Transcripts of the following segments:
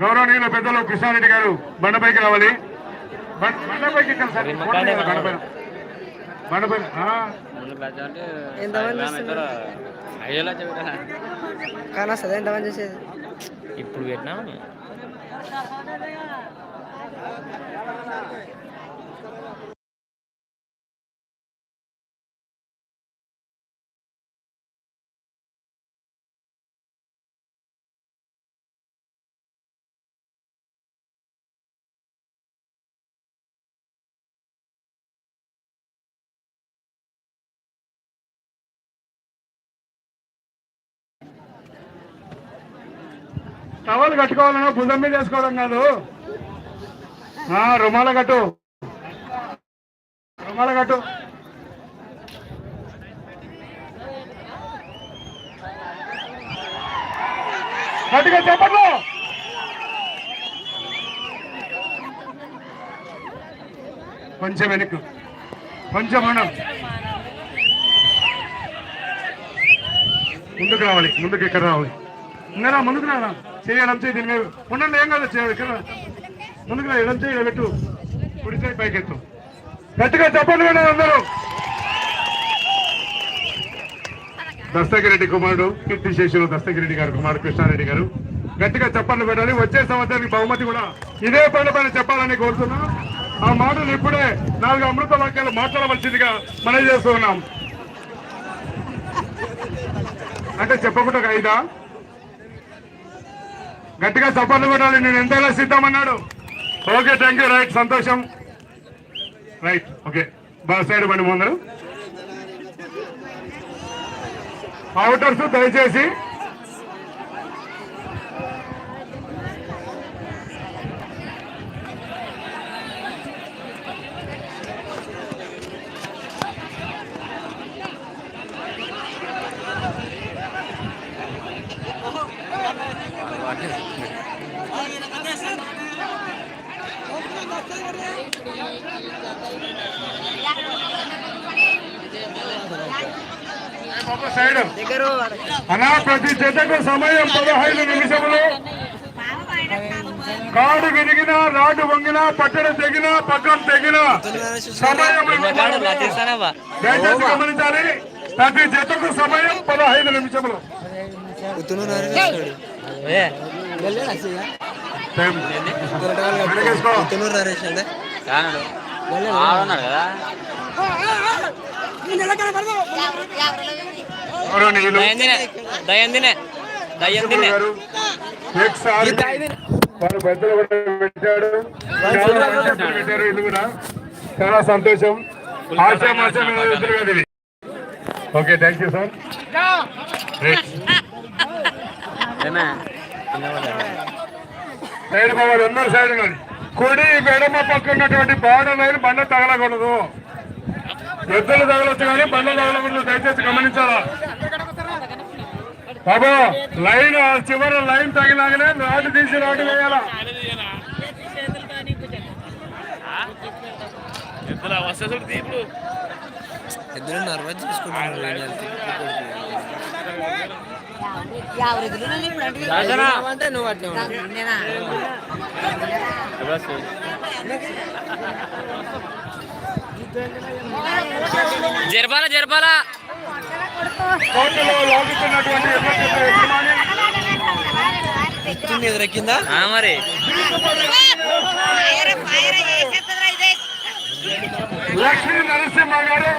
గౌరవనీయుల పెద్దలు కృష్ణారెడ్డి గారు బండపైకి రావాలి. బండ- బండపైకి సార్. బండపైన. బండపైన చేసేది? ఇప్పుడు పెట్టినా టవల్ కట్టుకోవాలన్నా భుజం మీద వేసుకోవడం కాదు. రుమాల కట్టు. రుమాల కట్టు. గట్టిగా చెప్పట్లు కొంచెం వెనక్కు. కొంచెం మనం ముందుకు రావాలి. ముందుకు ఇక్కడ రావాలి. ఇంకా ముందుకు రా. చేయి ఎడం చేయి దీని మీద. ఉండండి ఏం కాదు చేయాలి ఇక్కడ రా. ముందుకు రా ఎడం చేయి పెట్టు కుడి చేయి గట్టిగా చెప్పండి కూడా అందరూ. దస్తగిరెడ్డి కుమారుడు కీర్తి శేషులు దస్తగిరెడ్డి గారు కుమారుడు కృష్ణారెడ్డి గారు. గట్టిగా చెప్పండి పెట్టాలి వచ్చే సంవత్సరానికి బహుమతి కూడా ఇదే పనుల పైన చెప్పాలని కోరుతున్నాం. ఆ మాటలు ఇప్పుడే నాలుగు అమృత వాక్యాలు మాట్లాడవలసిందిగా మనం చేస్తున్నాం అంటే చెప్పకుండా ఐదా? గట్టిగా చప్పట్లు కొట్టాలి. నేను ఎంతైనా సిద్ధమన్నాడు? ఓకే థ్యాంక్ యూ రైట్ సంతోషం. రైట్ ఓకే బాగా సైడ్ బండి ముందరు. అవుటర్స్ దయచేసి. అనా ప్రతి జతకు సమయం పదహైదు నిమిషములు. కాడు విరిగిన రాడు వంగిన పట్టణ తెగిన పక్కన తెగిన సమయం దయచేసి గమనించాలి ప్రతి జతకు సమయం పదహైదు నిమిషములు. టైం. వెనకేసుకో. కదా. దయందినే దయందినే. వారు పెద్దలు కూడా పెట్టాడు పెట్టారు ఇది కూడా. చాలా సంతోషం. ఇది. Okay thank you sir side పోవాలి అందరూ సైడ్ కానీ కుడి ఎడమ పక్క ఉన్నటువంటి బాడ లైన్ బండ తగలకూడదు. ఎద్దులు తగలొచ్చు కానీ బండ తగలకూడదు. దయచేసి గమనించాలా? బాబు లైన్ చివరి లైన్ తగిలాగానే రాటు తీసి రాటు వేయాలా? నువ్వు. జరపాలా జరపాలా? ఎదురెక్కిందా? ఆ మరి. లక్ష్మీ నరసింహ గారు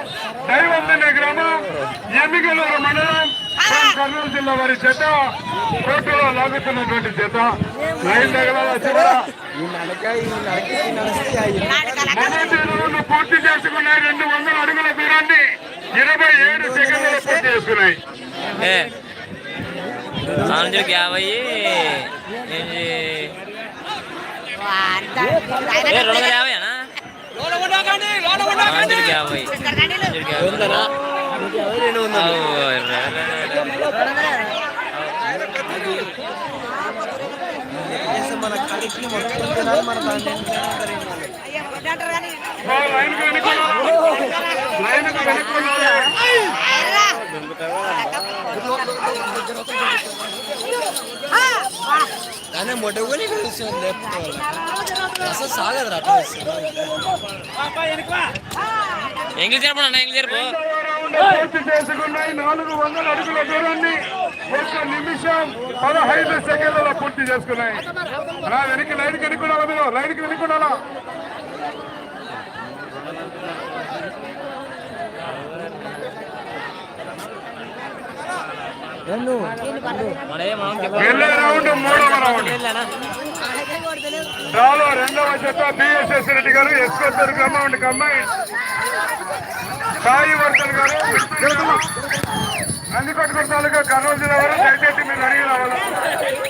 దైవందిన గ్రామం ఎమ్మిగలూరు మండలం కర్నూలు జిల్లా వారి చేత కోర్టులో లాగుతున్నటువంటి చేత లైన్ తగలాల పూర్తి చేసుకున్నాయి. రెండు వందల అడుగుల దూరాన్ని ఇరవై ఏడు సెకండ్లు పూర్తి చేసుకున్నాయి. నాలుగు యాభై రెండు వందల యాభై రెండు వందలు. మన కడికి మొత్తం మన దాంట్లో లైన్ వెనుక లైన్ వెనుక కానీ మొట్ట కూడా కలుస్తుంది లేపుకోవాలి అసలు సాగదు అట్లా వస్తుంది. ఎంగిల్ జరపండి అన్న ఎంగిల్ జరుపు చేసుకున్నాయి నాలుగు వందల అడుగుల దూరాన్ని ఒక్క నిమిషం పదహైదు సెకండ్లలో పూర్తి చేసుకున్నాయి అలా వెనక్కి లైన్కి వెనుకున్నావా మీరు లైన్కి వెళ్ళే రౌండ్ మూడవ రౌండ్ డ్రాలో రెండవ జత బిఎస్ఎస్ రెడ్డి గారు ఎస్కొత్తరు గ్రామం కమ్మాయి. సాయి వర్ధన్ గారు నందికొట్టుకు తాలూకా కర్నూలు జిల్లా వారు దయచేసి మీరు అడిగి రావాలి?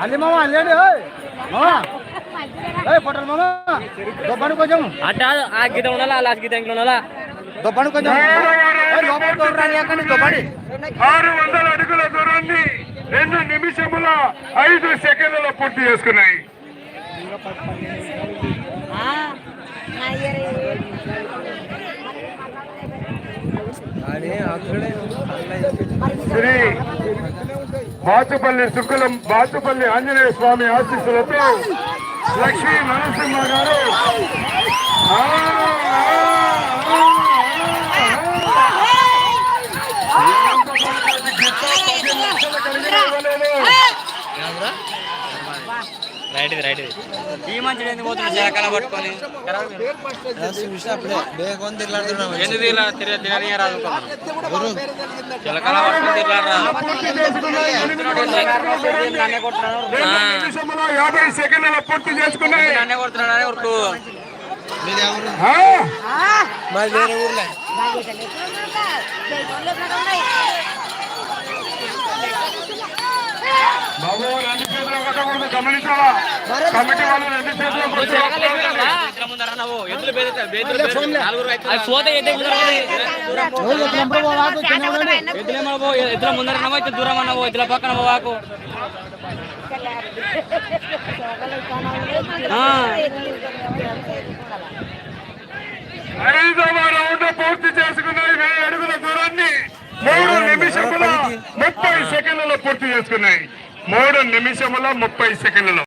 అల్లి మామ అల్లేడు మామా! పొట్టలు మామ! దొబ్బను కొంచెం. అట్టా ఆ గీత ఉండాలా అలా గీత ఇంట్లో ఉండాలా? దొబ్బను కొంచెం. లోపల దొబ్బరాని అక్కడ దొబ్బడి ఆరు వందల అడుగుల దూరాన్ని రెండు నిమిషముల ఐదు సెకండ్లలో పూర్తి చేసుకున్నాయి. శ్రీ బాచుపల్లి శుక్లం బాచుపల్లి ఆంజనేయ స్వామి ఆశీస్సులతో లక్ష్మీ నరసింహ గారు ఆ, ఆ, ఆ, రైట్ ఇది రైట్ ఇది. ఈ మంచి ఎందుకు పోతుంది చిరకాల పట్టుకొని. తిరగలాడుతున్నాం ఎందుకు తిరగ తిరగని రాదు చిలకల యాభై సెకండ్ల పూర్తి చేసుకున్నాయి నన్నే కొడుతున్నాడు ఊరుకు వేరే ఊర్లే? బాబు రెండు చేతులు కొట్టకూడదు గమనించాలా? కమిటీ వాళ్ళు రెండు చేతులు ఎద్దుల ముందర నవ్వు దూరం అన్నవో ఎద్దుల పక్కన పోవాకు. ఐదవ రౌండ్ పూర్తి చేసుకున్నాయి. వెయ్యి అడుగుల దూరాన్ని. మూడు నిమిషముల ముప్పై సెకండ్లలో పూర్తి చేసుకున్నాయి. మూడు నిమిషముల ముప్పై సెకండ్లలో